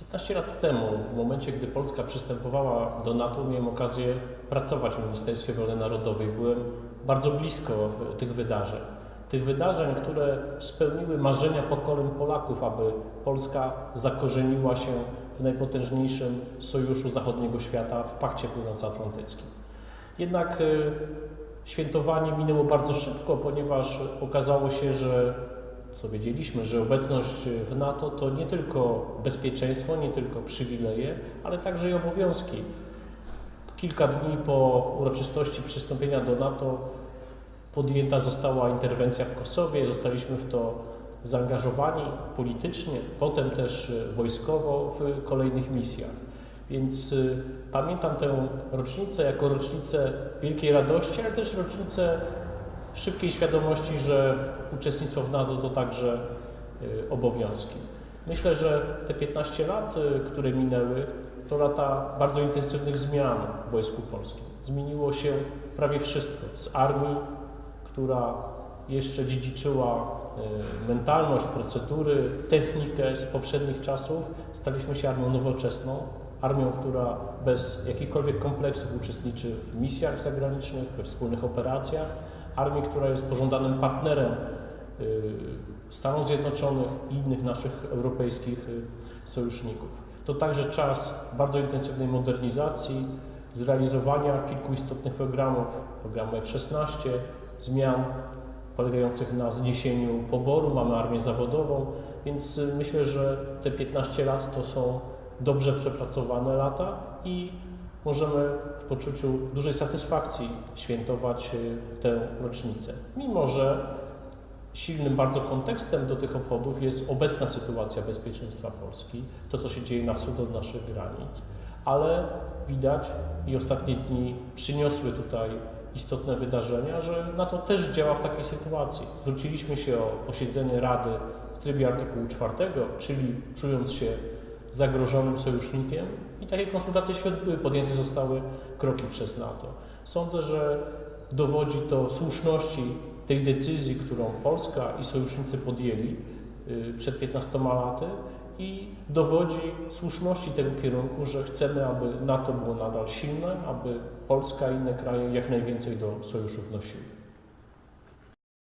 15 lat temu, w momencie, gdy Polska przystępowała do NATO, miałem okazję pracować w Ministerstwie Obrony Narodowej. Byłem bardzo blisko e, tych wydarzeń. Tych wydarzeń, które spełniły marzenia pokoleń Polaków, aby Polska zakorzeniła się w najpotężniejszym sojuszu zachodniego świata w Pakcie Północnoatlantyckim. Jednak e, świętowanie minęło bardzo szybko, ponieważ okazało się, że co wiedzieliśmy, że obecność w NATO to nie tylko bezpieczeństwo, nie tylko przywileje, ale także i obowiązki. Kilka dni po uroczystości przystąpienia do NATO podjęta została interwencja w Kosowie, zostaliśmy w to zaangażowani politycznie, potem też wojskowo w kolejnych misjach. Więc y, pamiętam tę rocznicę jako rocznicę wielkiej radości, ale też rocznicę szybkiej świadomości, że uczestnictwo w NATO to także y, obowiązki. Myślę, że te 15 lat, y, które minęły, to lata bardzo intensywnych zmian w Wojsku Polskim. Zmieniło się prawie wszystko. Z armii, która jeszcze dziedziczyła y, mentalność, procedury, technikę z poprzednich czasów, staliśmy się armią nowoczesną, armią, która bez jakichkolwiek kompleksów uczestniczy w misjach zagranicznych, we wspólnych operacjach, armię, która jest pożądanym partnerem y, Stanów Zjednoczonych i innych naszych europejskich y, sojuszników. To także czas bardzo intensywnej modernizacji, zrealizowania kilku istotnych programów, programu F-16, zmian polegających na zniesieniu poboru, mamy armię zawodową, więc y, myślę, że te 15 lat to są dobrze przepracowane lata i możemy w poczuciu dużej satysfakcji świętować y, tę rocznicę. Mimo, że silnym bardzo kontekstem do tych obchodów jest obecna sytuacja bezpieczeństwa Polski, to co się dzieje na wschód od naszych granic, ale widać i ostatnie dni przyniosły tutaj istotne wydarzenia, że NATO też działa w takiej sytuacji. Zwróciliśmy się o posiedzenie Rady w trybie artykułu 4, czyli czując się zagrożonym sojusznikiem i takie konsultacje się odbyły, podjęte zostały kroki przez NATO. Sądzę, że dowodzi to słuszności tej decyzji, którą Polska i sojusznicy podjęli y, przed 15 laty i dowodzi słuszności tego kierunku, że chcemy, aby NATO było nadal silne, aby Polska i inne kraje jak najwięcej do sojuszu wnosiły.